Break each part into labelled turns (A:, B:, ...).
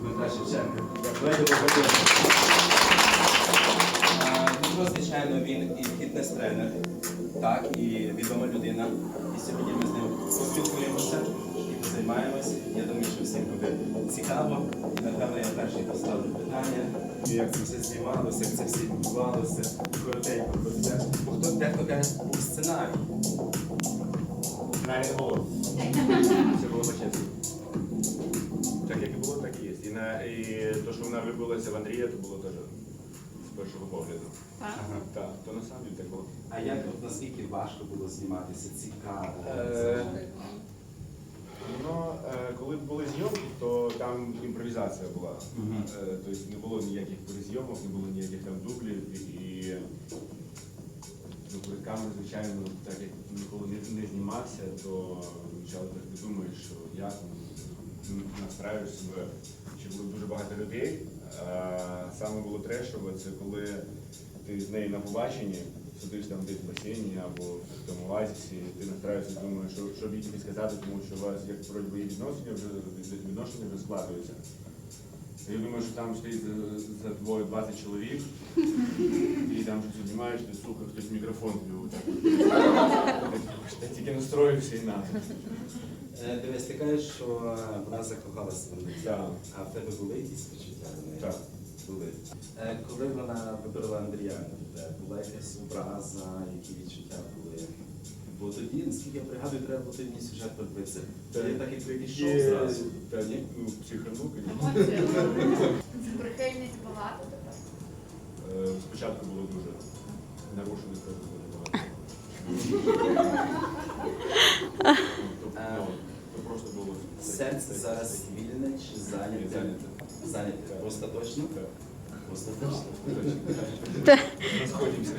A: Дмитра Шевченка. Давайте поговоримо. Дмитро, звичайно, він і фітнес-тренер, так, і відома людина. І сьогодні ми з ним поспілкуємося і позаймаємось. Я думаю, що всім буде цікаво. І напевно я перший поставлю питання, як це все знімалося, як це все відбувалося. Коротенько про це. Бо хто дехто каже, був сценарій.
B: Навіть не було. По-чесному. Так як і було, так і. На, і то, що вона влюбилася в Андрія, то було теж з першого погляду.
A: Ага.
B: Так, то на самом так було.
A: А як от наскільки важко було зніматися? Цікаво.
B: Е, Ну, е, коли були зйомки, то там імпровізація була.
A: Мгм.
B: Е, Тобто не було ніяких перезйомок, не було ніяких там дублів і ну, перед камерою, звичайно, так як ніколи не, не знімався, то спочатку так не думаєш, що як ну, настраюєш себе, що було дуже багато людей. А саме було трешово, це коли ти з нею на побаченні, сидиш там десь в басейні або в тому оазісі, ти настраюєшся, думаєш, що, що їй тобі сказати, тому що у вас як вроді би, і відношення вже відношення вже складуються. Я думаю, що там стоїть за, тобою 20 чоловік, і там щось знімаєш, ти сука, хтось мікрофон тобі отак. Ти тільки настроївся і надо.
A: Е, Дивись, ти кажеш, що вона закохалася в.
B: Так.
A: А в тебе були якісь почуття до неї?
B: Так.
A: Були. Е, Коли вона вибрала Андрія, е, була якась образа, які відчуття були? Бо тоді, наскільки я пригадую, треба було мені сюжет подивитися. Ти
B: Так.
A: так і прийшов зразу.
B: та,
A: Ні?
B: ну, психанув, звісно.
C: Прихильність багато тепер.
B: Е, Спочатку було дуже нарушених теж було багато. Тобто, ну, то просто було
A: Серце зараз вільне чи зайняте?
B: Зайняте.
A: Остаточно? Остаточно.
B: Розходимося.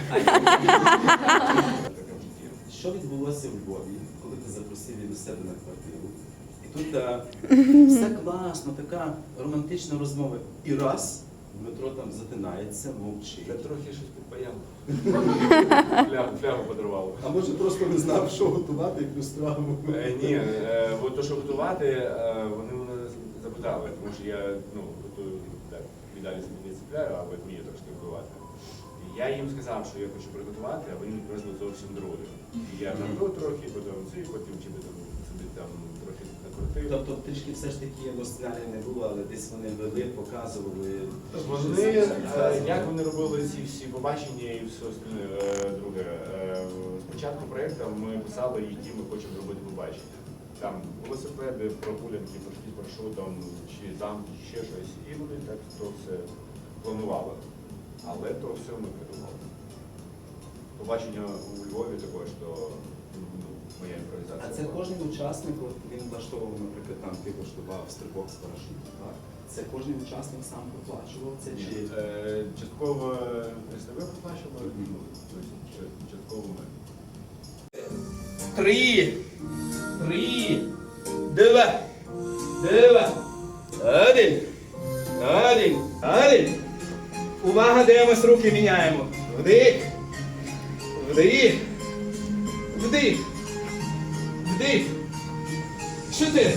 A: Що відбулося в Львові, коли ти запросив її до себе на квартиру? І тут е, все класно, така романтична розмова. І раз Дмитро там затинається, мовчить.
B: Трохи щось підпаяв. Флягу, подарував.
A: А може просто не знав, що готувати яку страву?
B: Е, Ні, е, от то, що готувати, е, вони мене запитали, тому що я ну, готую так, віддалі не цепляю, а от вмію трошки готувати. І я їм сказав, що я хочу приготувати, а вони мені привезли зовсім друге. І я там то трохи, потім ці, потім чи там собі там трохи накрутив.
A: Тобто трішки все ж таки ну, сценарію не було, але десь вони вели, показували.
B: Вони, е, як вони робили ці всі побачення і все остальне е, друге. е, Спочатку проєкту ми писали, які ми хочемо робити побачення. Там велосипеди, прогулянки, пішки маршрутом, чи замки, чи ще щось. І вони так то все планували. Але то все ми придумали. Побачення у Львові також, то ну, моя імпровізація.
A: А це
B: була.
A: кожен учасник, от він влаштовував, наприклад, там ти влаштував стрибок з парашуту, так? Це кожен учасник сам проплачував це чи
B: Е, Частково СТВ проплачували, ну, тобто частково ми.
D: Три, три, два, два, один, один, один. Увага, дивимось, руки міняємо. Вдих, вдих, вдих, вдих. Чотири,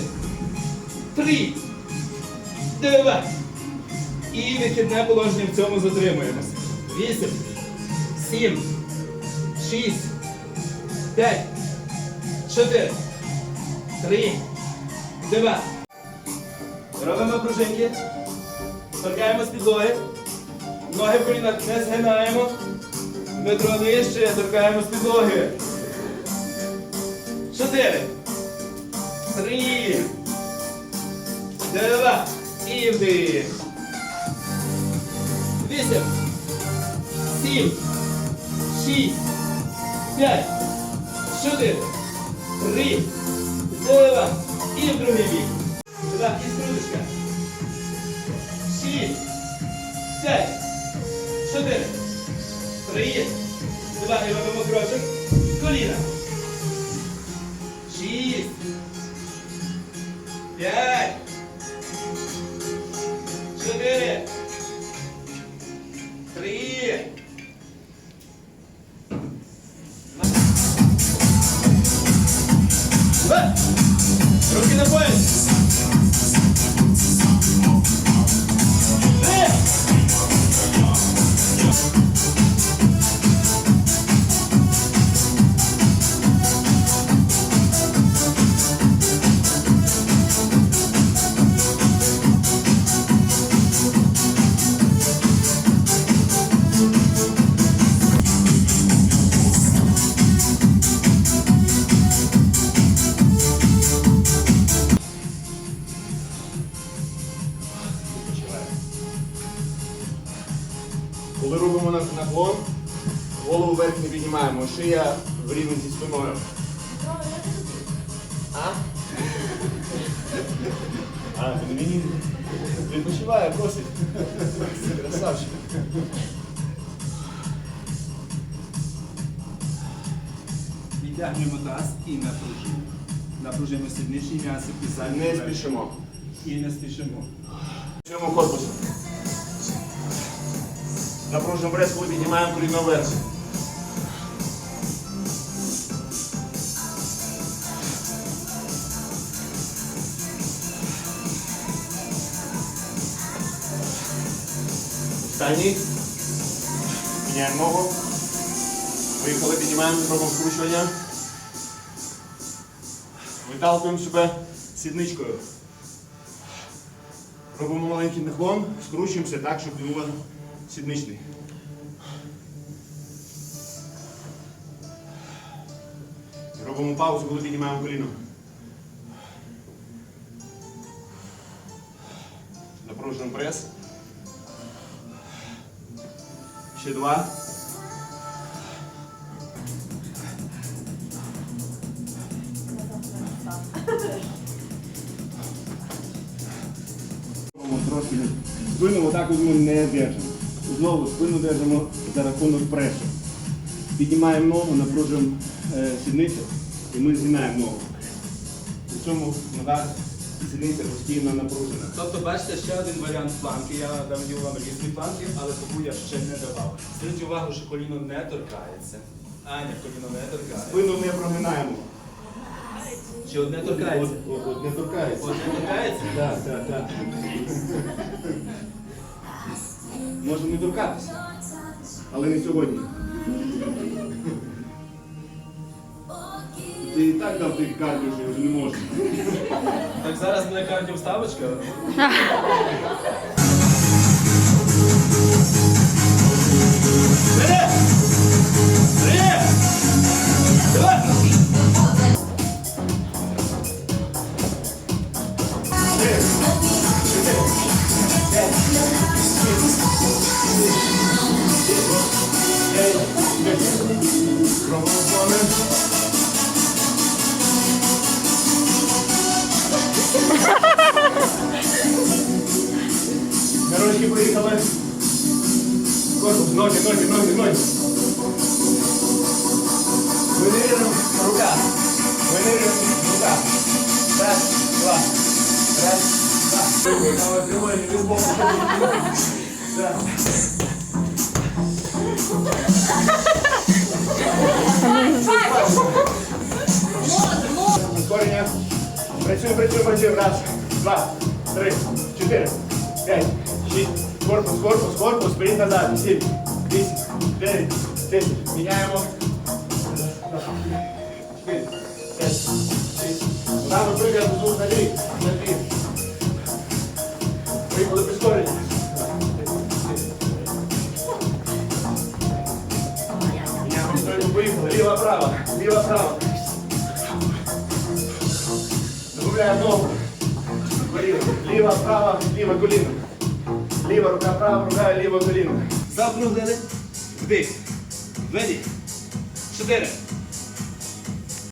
D: три, два. І вихідне положення в цьому затримуємося. Вісім, сім, шість, п'ять, чотири, три, два. Робимо пружинки. Торкаємо з підлоги. Ноги в не згинаємо. Дмитро нижче, торкаємо з підлоги. Чотири. Три. Два. І вдих. Вісім. Сім. Шість. П'ять. Чотири. Три. Два. І в другий бік. Два. І скруточка. Шість. П'ять. Чотири. Три. Два. І робимо крочок. Коліна. П'ять.
B: Голову вверх не піднімаємо, шия в рівень зі спиною. А? А, він мені відпочиває, просить. Красавчик.
A: Відтягнемо таз і напружуємо. Напружуємо сідничні м'яси, писальні.
B: Не спішимо.
A: І не спішимо.
B: Працюємо корпусом. Напружуємо прес, коли піднімаємо коліно вверх. Останній. Міняємо ногу. Виїхали, піднімаємо, робимо скручування. Виталкуємо себе сідничкою. Робимо маленький наклон, скручуємося так, щоб було сідничний. Робимо паузу, коли піднімаємо коліно. Напружуємо прес. Ще два. Трошки спину отак от ми не держимо. Знову спину держимо за рахунок пресу. Піднімаємо ногу, напружуємо е, сідницю і ми згинаємо ногу. При цьому нога постійно напружена.
A: Тобто, бачите, ще один варіант планки. Я даю вам різні планки, але таку я ще не давав. Зверніть увагу, що коліно не торкається. Аня, коліно не торкається.
B: Спину не прогинаємо.
A: Чи одне торкається?
B: От, от, от не торкається.
A: Одне торкається?
B: Так, так, так. Може не торкатися, але не сьогодні. Ти і так дав тих кардіо, що вже не можна.
A: Так зараз буде кардіовставочка.
D: Вперед! Три! Два!
B: Робимо ноги, ноги, ноги, ноги. Винирюємо рука. Винирюємо рука. Раз, два. Раз, два. Тримай, не з Ускорення. Раз, два, три, чотири, п'ять, шість. Корпус, корпус, корпус. Вперед назад. Сім, вісім, дев'ять, десять. Міняємо. Рано пригад з двох на дві. На дві. Виїхали прискорення. Міняємо сторону, виїхали. Ліва, права, ліва, права. Добавляємо ногу. Коліно. Ліва, коліно. Ліва рука, права рука, ліве коліно.
D: Заокруглили. Вдих. Введіть. Чотири.